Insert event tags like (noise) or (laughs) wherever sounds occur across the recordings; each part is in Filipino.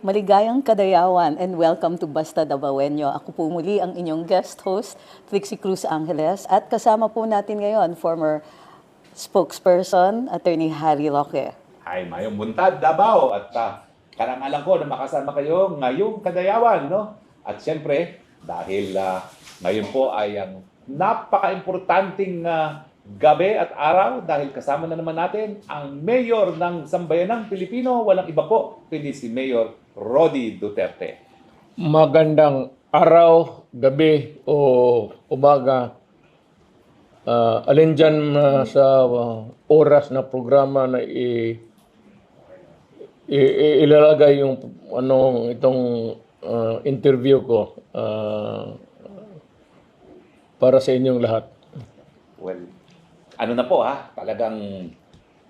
Maligayang kadayawan and welcome to Basta Dabawenyo. Ako po muli ang inyong guest host, Trixie Cruz Angeles. At kasama po natin ngayon, former spokesperson, Attorney Harry Roque. Ay, mayong buntad, Davao. At uh, karangalan ko na makasama kayo ngayong kadayawan, no? At siyempre, dahil ah, ngayon po ay ang napaka-importanting ah, gabi at araw dahil kasama na naman natin ang mayor ng Sambayanang Pilipino, walang iba po, kundi si Mayor Rodi Duterte. magandang araw, gabi o umaga. Ah, alin dyan ah, sa ah, oras na programa na i, i- i- ilalagay yung ano itong ah, interview ko ah, para sa inyong lahat. Well, ano na po ha, talagang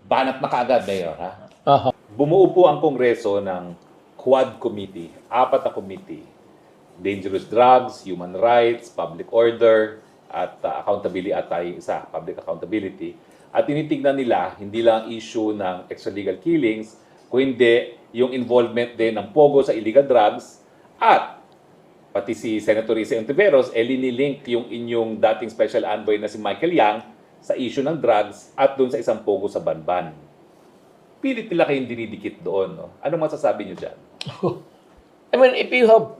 banat na kaagad, Mayor ha? Aha. Bumuo po ang Kongreso ng Quad Committee, apat na committee. Dangerous drugs, human rights, public order, at uh, accountability at ay isa, public accountability. At tinitignan nila hindi lang ang issue ng extralegal killings, kundi yung involvement din ng pogo sa illegal drugs at pati si Senator Risa Ontiveros, eh linilink yung inyong dating special envoy na si Michael Yang sa issue ng drugs at doon sa isang pogo sa Banban. Pilit nila kayong dinidikit doon. No? Ano masasabi niyo dyan? I mean, if you have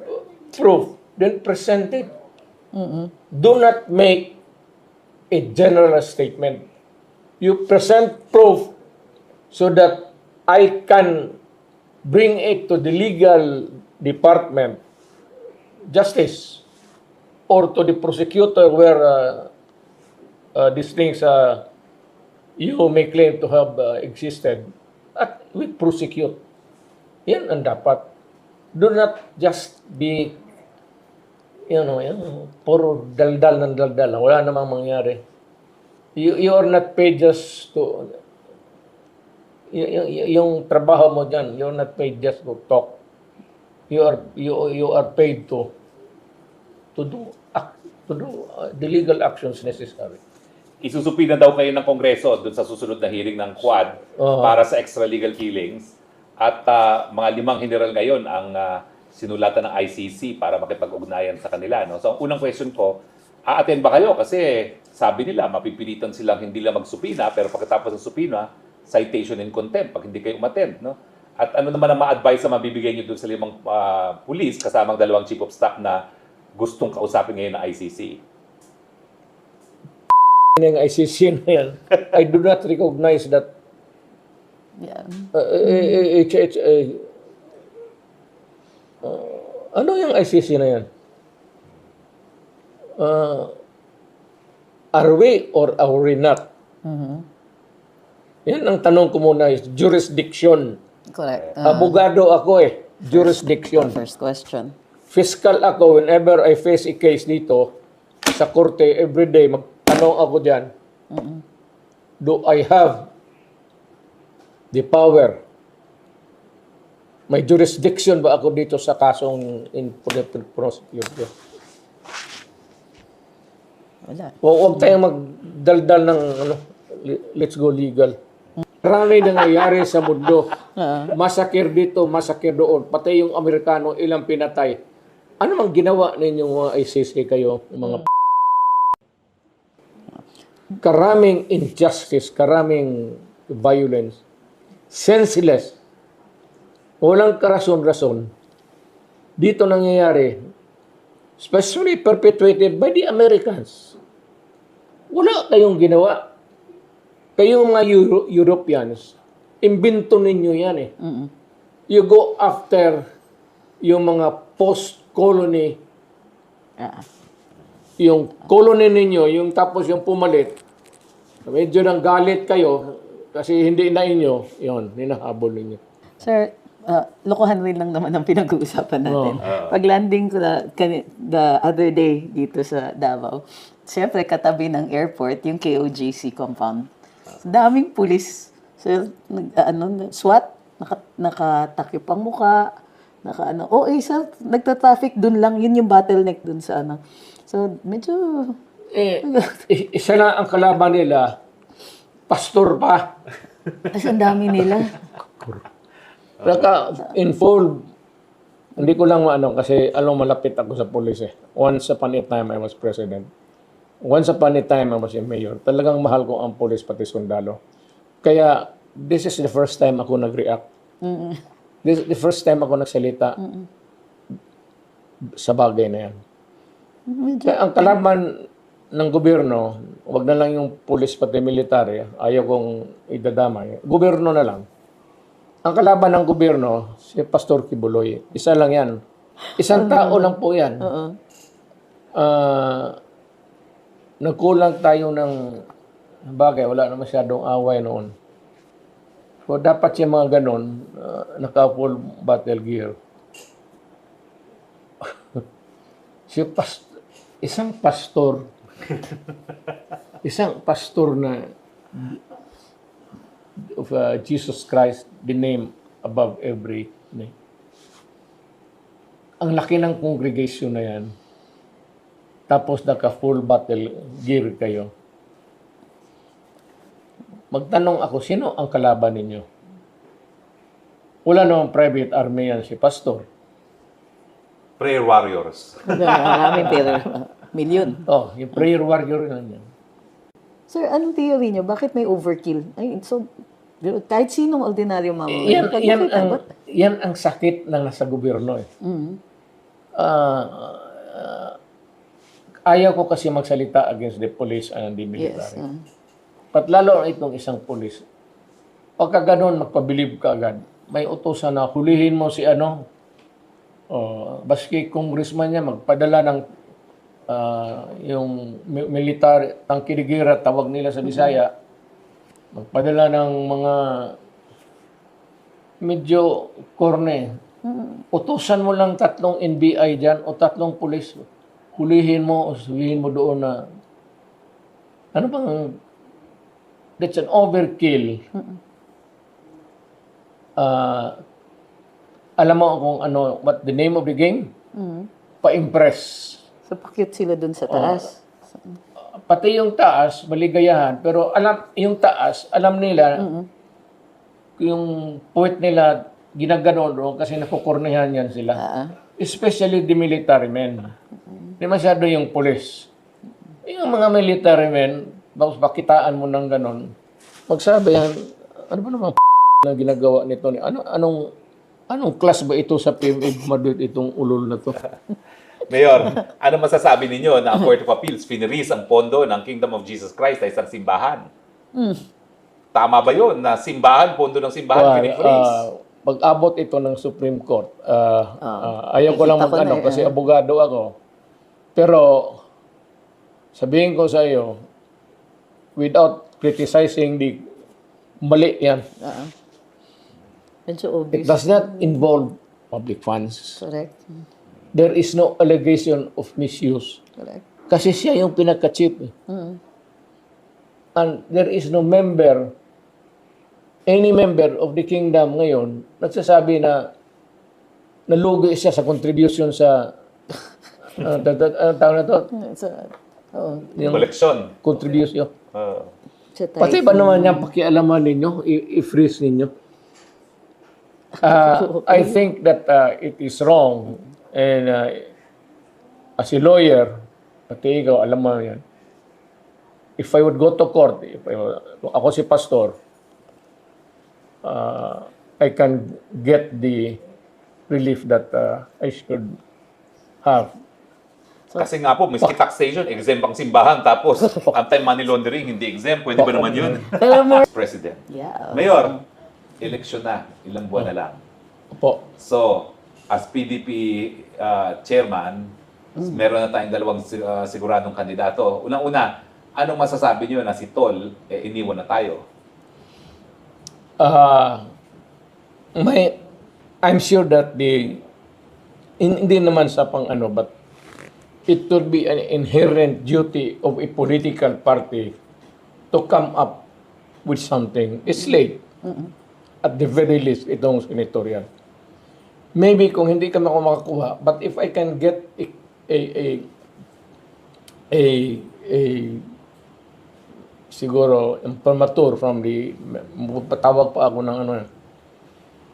proof, then present it. Do not make a general statement. You present proof so that I can bring it to the legal department, justice, or to the prosecutor where uh, uh, these things uh, you may claim to have uh, existed, at we prosecute. Yan ang dapat. Do not just be, you know, yung puro daldal ng daldal. Wala namang mangyari. You, you are not paid just to, y- y- yung trabaho mo dyan, you're not paid just to talk. You are, you, you are paid to, to do, to do uh, the legal actions necessary. Isusupi na daw kayo ng Kongreso doon sa susunod na hearing ng Quad Oo. para sa extralegal killings. At ah, mga limang general ngayon ang ah, sinulatan ng ICC para makipag-ugnayan sa kanila. No? So ang unang question ko, a-attend ba kayo? Kasi sabi nila, mapipilitan silang hindi lang magsupina, pero pagkatapos ng supina, citation in contempt pag hindi kayo umattend. No? At ano naman ang ma-advise na mabibigay nyo doon sa limang ah, pulis kasamang dalawang chief of staff na gustong kausapin ngayon ng ICC? Yung ICC na yan, I do not recognize that Yeah. Uh, eh, eh, eh, uh, ano yung ICC na yan? Uh, are we or are we not? Yan ang tanong ko muna is jurisdiction. Correct. Uh, Abogado ako eh. Jurisdiction. first question. Fiscal ako whenever I face a case dito sa korte everyday magtanong ako diyan. Do I have the power? May jurisdiction ba ako dito sa kasong in prosecute? Wala. Huwag tayong magdaldal ng ano, let's go legal. Marami nangyayari sa mundo. Masakir dito, masakir doon. Pati yung Amerikano, ilang pinatay. Ano mang ginawa ninyong mga ICC kayo, mga karaming injustice, karaming violence, senseless, walang karason-rason. Dito nangyayari, especially perpetuated by the Americans. Wala kayong ginawa. Kayong mga Euro- Europeans, imbento ninyo yan eh. You go after yung mga post-colony, Ah. Yung colony ninyo, yung tapos yung pumalit, medyo nang galit kayo, kasi hindi na inyo, yun, ninahabol ninyo. Sir, uh, lokohan rin lang naman ang pinag-uusapan natin. Pag landing ko na, the other day dito sa Davao, siyempre katabi ng airport, yung KOJC compound. Daming pulis. Sir, nag, ah, ano, SWAT, naka, nakatakip ang muka, naka ano, oh eh sir, nagta-traffic dun lang, yun yung bottleneck dun sa ano. So, medyo, Eh, (laughs) isa na ang kalaban nila, pastor pa. (laughs) as ang dami nila. Naka-involved Hindi ko lang ano kasi alam malapit ako sa police eh. Once upon a time I was president. Once upon a time I was a mayor. Talagang mahal ko ang police pati sundalo. Kaya this is the first time ako nag-react. This is the first time ako nagsalita sa bagay na yan. Kaya ang kalaban ng gobyerno, wag na lang yung pulis pati military, ayaw kong idadamay. Gobyerno na lang. Ang kalaban ng gobyerno, si Pastor Kibuloy. Isa lang yan. Isang tao lang po yan. oo. Ah, nagkulang tayo ng bagay, wala na masyadong away noon. So, dapat siya mga ganon, uh, naka-full battle gear. (laughs) si past isang pastor, (laughs) isang pastor na of uh, Jesus Christ, the name above every name. Ang laki ng congregation na yan. Tapos naka-full battle gear kayo. Magtanong ako, sino ang kalaban ninyo? Wala namang private army yan si pastor. Prayer warriors. Maraming pero milyon. Oh, yung prayer warrior lang yan. Sir, anong theory nyo? Bakit may overkill? Ay, so, kahit sinong ordinaryo mamamayan. Yan, yan, ang, yan ang sakit ng nasa gobyerno eh. Mm. Ah, ah, ayaw ko kasi magsalita against the police and the Yes. military. ah. Pat lalo itong isang pulis. Pagka ganun, magpabilib ka agad. May utosan na hulihin mo si ano. Oh, baski congressman niya magpadala ng ah, yung mi- militar, tangkiligira, tawag nila sa Bisaya. Magpadala ng mga medyo korne. Utusan mo lang tatlong NBI dyan o tatlong pulis. Hulihin mo o sabihin mo doon na ano bang that's an overkill. Ah, alam mo kung ano, what the name of the game? Mm. Pa-impress. So, pakit sila dun sa taas. Pati yung taas, maligayahan. Pero alam, yung taas, alam nila, yung point nila, ginaganon doon kasi nakukurnihan yan sila. Ah, Especially the military men. Hindi masyado yung police. Yung mga military men, bakit bakitaan mo ng ganon, magsabi yan, ano ba naman (laughs) na ginagawa nito? ni Ano, anong, anong class ba ito sa PMA Madrid itong ulol na to? (laughs) Mayor, ano masasabi ninyo na ang Court of Appeals finiriz ang pondo ng Kingdom of Jesus Christ ay isang simbahan? Tama ba yun na simbahan, pondo ng simbahan, Well, pinifreeze? ah, pag-abot ito ng Supreme Court, ah, ah, ayaw ko lang mag-ano eh, kasi abogado ako. Pero sabihin ko sa iyo, without criticizing the mali yan. ah. Medyo It obvious. does not involve public funds. Correct. There is no allegation of misuse. Correct. Kasi siya yung pinaka-chief. eh. Mm. And there is no member, any member of the kingdom ngayon, nagsasabi na nalugi siya sa contribution sa (laughs) uh, ano tawag na to? So, oo. Yung Koleksyon. contribution. Uh, Sa. Pati ba naman niya pakialaman ninyo, i-freeze ninyo? Uh, I think that uh, it is wrong. And uh, as a lawyer, pati ikaw, alam mo yan. If I would go to court, if I, kung ako si pastor, uh, I can get the relief that uh, I should have. kasi nga po, miski taxation, exempt ang simbahan. Tapos, (laughs) anti-money laundering, hindi exempt. Pwede ba naman yun? President. yeah. Mayor, eleksyon na. Ilang buwan na lang. Po. So, as PDP uh, chairman, meron na tayong dalawang uh, siguradong kandidato. Unang-una, anong masasabi niyo na si Tol, eh, iniwan na tayo? Ah, may I'm sure that the hin- hindi naman sa pang ano but it would be an inherent duty of a political party to come up with something. It's late. At the very least, itong senatorial. Maybe kung hindi kami ako makakuha, but if I can get a, a, a, a, a siguro imprimatur from the patawag pa ako ng ano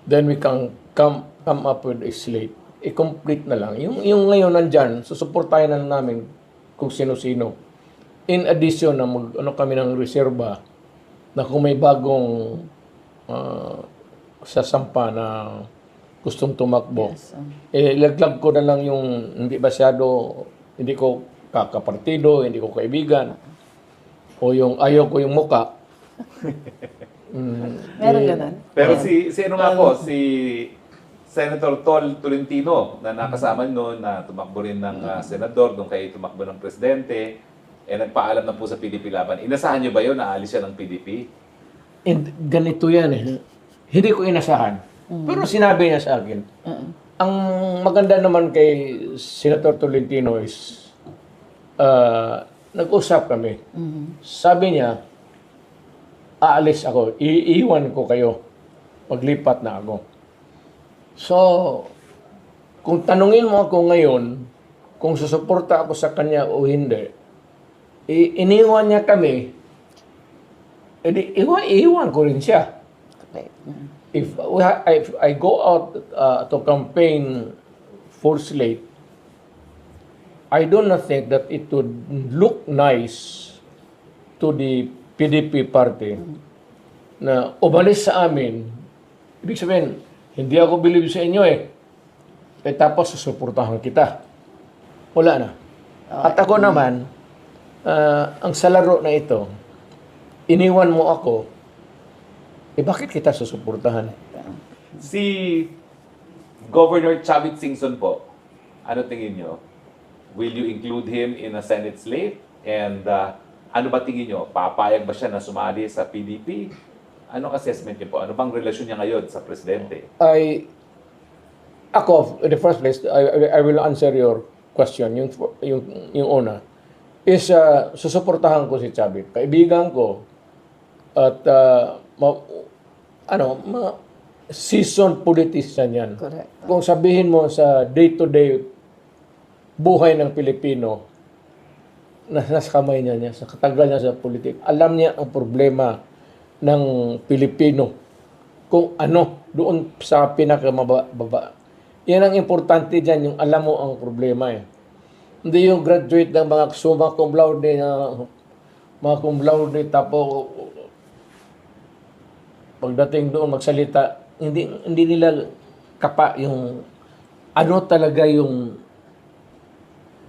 then we can come come up with a slate i-complete na lang. Yung, yung ngayon nandyan, susuportahin na namin kung sino-sino. In addition na mag, ano kami ng reserba na kung may bagong ah, sasampa na gustong tumakbo, So, eh, ilaglag ko na lang yung hindi masyado, hindi ko kakapartido, hindi ko kaibigan, o yung ayaw ko yung muka. (laughs) Mm, meron eh, ganun. Pero si, si ano nga po, si Senator Tol Tolentino na nakasama nyo na tumakbo rin ng ah, senador nung kayo tumakbo ng presidente, eh nagpaalam na po sa PDP Laban. Inasahan nyo ba yun na alis siya ng PDP? And ganito yan eh. Hindi ko inasahan. Pero sinabi niya sa akin. Ang maganda naman kay Senator Tolentino is uh, nag-usap kami. Sabi niya, aalis ako, iiwan ko kayo. Paglipat na ako. So, kung tanungin mo ako ngayon, kung susuporta ako sa kanya o hindi, iniwan niya kami, edi iwan, iwan ko rin siya. Okay. Mm. If, I go out uh, to campaign for slate, I do not think that it would look nice to the PDP party na umalis sa amin. Ibig sabihin, hindi ako believe sa inyo eh. Eh tapos susuportahan kita. Wala na. At ako naman, ah, ang sa laro na ito, iniwan mo ako, eh bakit kita susuportahan? Si Governor Chavit Singson po, ano tingin nyo? Will you include him in a Senate slate? And uh, ano ba tingin nyo? Papayag ba siya na sumali sa PDP? Anong assessment niyo po? Ano bang relasyon niya ngayon sa presidente? I ako in the first place I, I- I will answer your question yung yung yung una is uh, susuportahan ko si Chavit kaibigan ko at uh, ma- ano ma, seasoned politician yan Correct. kung sabihin mo sa day-to-day buhay ng Pilipino na nasa kamay niya, niya sa katagal niya sa politik, alam niya ang problema ng Pilipino. Kung ano, doon sa pinakamababa. Yan ang importante dyan, yung alam mo ang problema eh. Hindi yung graduate ng mga summa cum laude na mga cum laude tapos pagdating doon magsalita, hindi hindi nila kapa yung ano talaga yung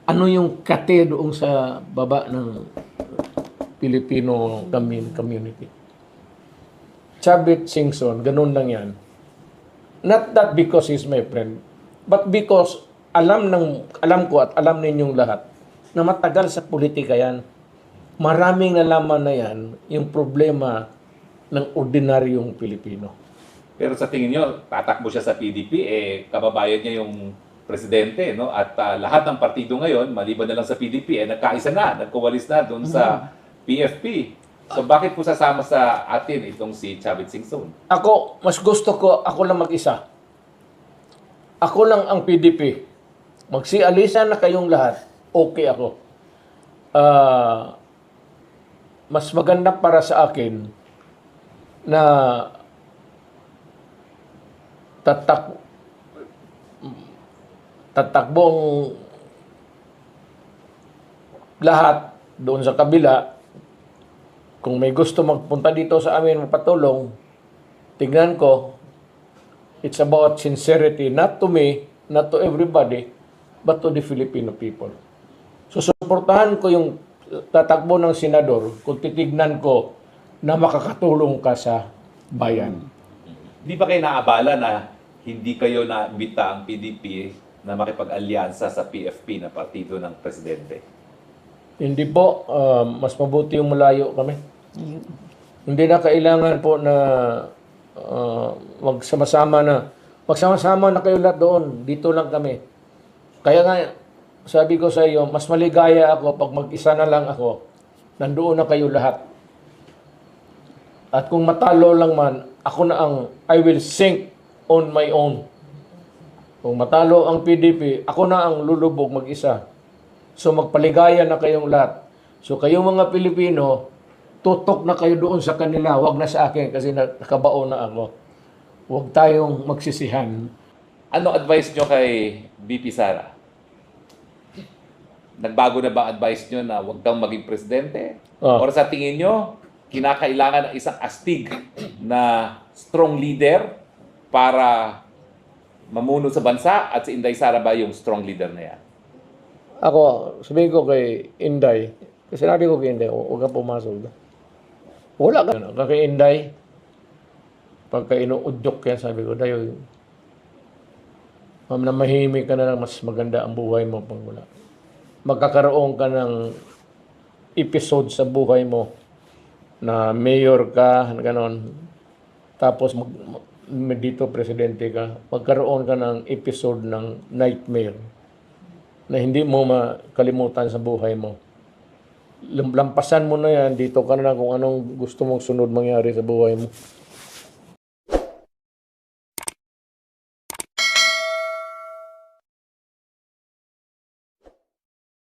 ano yung kate doon sa baba ng Filipino commun- community. Chabit Singson, ganun lang yan. Not that because he's my friend, but because alam ng alam ko at alam ninyong lahat na matagal sa politika yan. Maraming nalaman na yan yung problema ng ordinaryong Pilipino. Pero sa tingin nyo, tatakbo siya sa PDP, eh kababayan niya yung presidente, no? At ah, lahat ng partido ngayon, maliban na lang sa PDP, eh nagkaisa na, nagkuwalis na doon sa PFP. So bakit po sasama sa atin itong si Chavit Singson? Ako, mas gusto ko ako lang mag-isa. Ako lang ang PDP. Magsialisan na kayong lahat, okay ako. Ah, mas maganda para sa akin na tatak tatakbong lahat doon sa kabila kung may gusto magpunta dito sa amin magpatulong, tingnan ko, it's about sincerity, not to me, not to everybody, but to the Filipino people. So, suportahan ko yung tatakbo ng senador kung titignan ko na makakatulong ka sa bayan. Di ba kayo naabala na hindi kayo na-imbita ang PDP na makipag-alyansa sa PFP na partido ng presidente? Hindi po, ah, mas mabuti yung malayo kami. Hindi na kailangan po na ah, magsama-sama na. Magsama-sama na kayo lahat doon. Dito lang kami. Kaya nga, sabi ko sa iyo, mas maligaya ako pag mag-isa na lang ako. Nandoon na kayo lahat. At kung matalo lang man, ako na ang I will sink on my own. Kung matalo ang PDP, ako na ang lulubog mag-isa. So magpaligaya na kayong lahat. So kayong mga Pilipino, tutok na kayo doon sa kanila, wag na sa akin kasi na- nakabao na ako. Huwag tayong magsisihan. Ano advice nyo kay BP Sara? Nagbago na ba advice nyo na huwag kang maging presidente? Ah. Or sa tingin nyo, kinakailangan ng isang astig na strong leader para mamuno sa bansa at si Inday Sara ba yung strong leader na yan? Ako, sabihin ko kay Inday, kasi sinabi ko kay Inday, huwag ka pumasok. Wala ka. Ano, kay Inday, pagka inuudyok yan, sabi ko, Dayo, ma'am, na mahimik ka na lang, mas maganda ang buhay mo pag wala. Magkakaroon ka ng episode sa buhay mo na mayor ka, ganon. Tapos mag, mag- dito presidente ka, magkaroon ka ng episode ng nightmare na hindi mo makalimutan sa buhay mo. Lam- Lampasan mo na yan, dito ka na kung anong gusto mong sunod mangyari sa buhay mo.